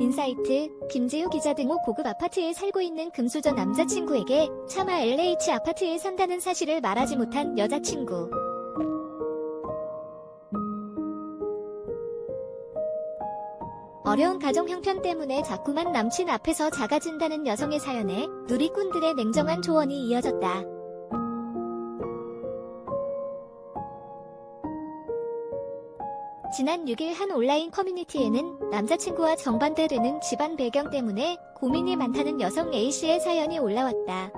인사이트, 김재우 기자 등 5 고급 아파트에 살고 있는 금수저 남자친구에게 차마 LH 아파트에 산다는 사실을 말하지 못한 여자친구. 어려운 가정 형편 때문에 자꾸만 남친 앞에서 작아진다는 여성의 사연에 누리꾼들의 냉정한 조언이 이어졌다. 지난 6일 한 온라인 커뮤니티에는 남자친구와 정반대되는 집안 배경 때문에 고민이 많다는 여성 A씨의 사연이 올라왔다.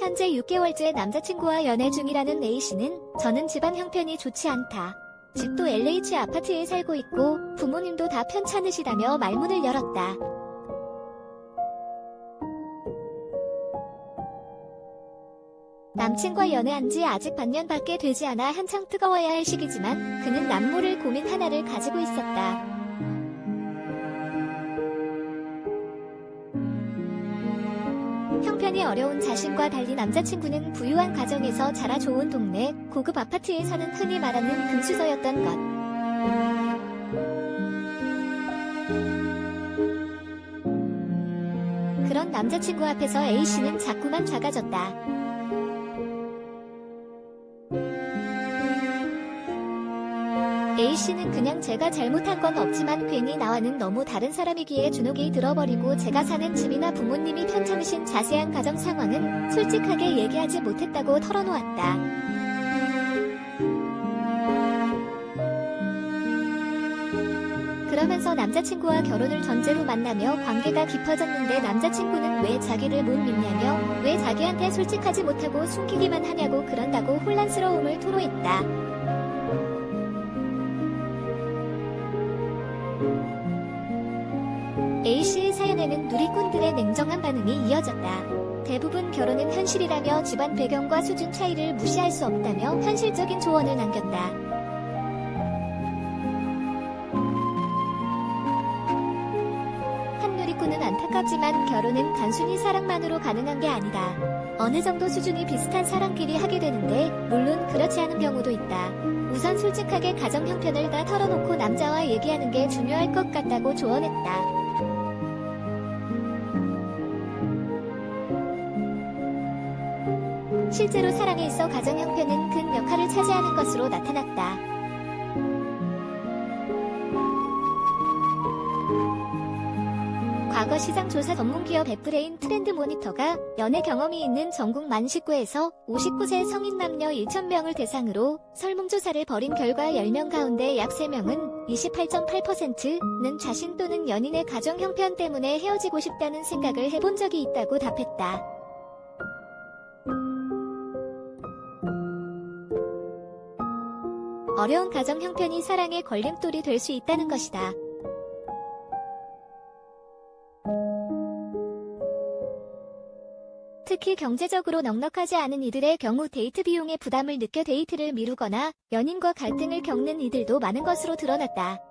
현재 6개월째 남자친구와 연애 중이라는 A씨는 저는 집안 형편이 좋지 않다. 집도 LH 아파트에 살고 있고 부모님도 다 편찮으시다며 말문을 열었다. 남친과 연애한 지 아직 반년밖에 되지 않아 한창 뜨거워야 할 시기지만 그는 남모를 고민 하나를 가지고 있었다. 형편이 어려운 자신과 달리 남자친구는 부유한 가정에서 자라 좋은 동네 고급 아파트에 사는 흔히 말하는 금수저였던 것. 그런 남자친구 앞에서 A씨는 자꾸만 작아졌다. A씨는 그냥 제가 잘못한 건 없지만 괜히 나와는 너무 다른 사람이기에 주눅이 들어버리고 제가 사는 집이나 부모님이 편찮으신 자세한 가정 상황은 솔직하게 얘기하지 못했다고 털어놓았다. 그러면서 남자친구와 결혼을 전제로 만나며 관계가 깊어졌는데 남자친구는 왜 자기를 못 믿냐며 왜 자기한테 솔직하지 못하고 숨기기만 하냐고 그런다고 혼란스러움을 토로했다. A씨의 사연에는 누리꾼들의 냉정한 반응이 이어졌다. 대부분 결혼은 현실이라며 집안 배경과 수준 차이를 무시할 수 없다며 현실적인 조언을 남겼다. 한 누리꾼은 안타깝지만 결혼은 단순히 사랑만으로 가능한 게 아니다. 어느 정도 수준이 비슷한 사람끼리 하게 되는데 물론 그렇지 않은 경우도 있다. 우선 솔직하게 가정 형편을 다 털어놓고 남자와 얘기하는 게 중요할 것 같다고 조언했다. 실제로 사랑에 있어 가정 형편은 큰 역할을 차지하는 것으로 나타났다. 과거 시장 조사 전문기업 애플레인 트렌드 모니터가 연애 경험이 있는 전국 만 19에서 59세 성인 남녀 1,000명을 대상으로 설문조사를 벌인 결과 10명 가운데 약 3명은 28.8%는 자신 또는 연인의 가정 형편 때문에 헤어지고 싶다는 생각을 해본 적이 있다고 답했다. 어려운 가정 형편이 사랑의 걸림돌이 될 수 있다는 것이다. 특히 경제적으로 넉넉하지 않은 이들의 경우 데이트 비용의 부담을 느껴 데이트를 미루거나 연인과 갈등을 겪는 이들도 많은 것으로 드러났다.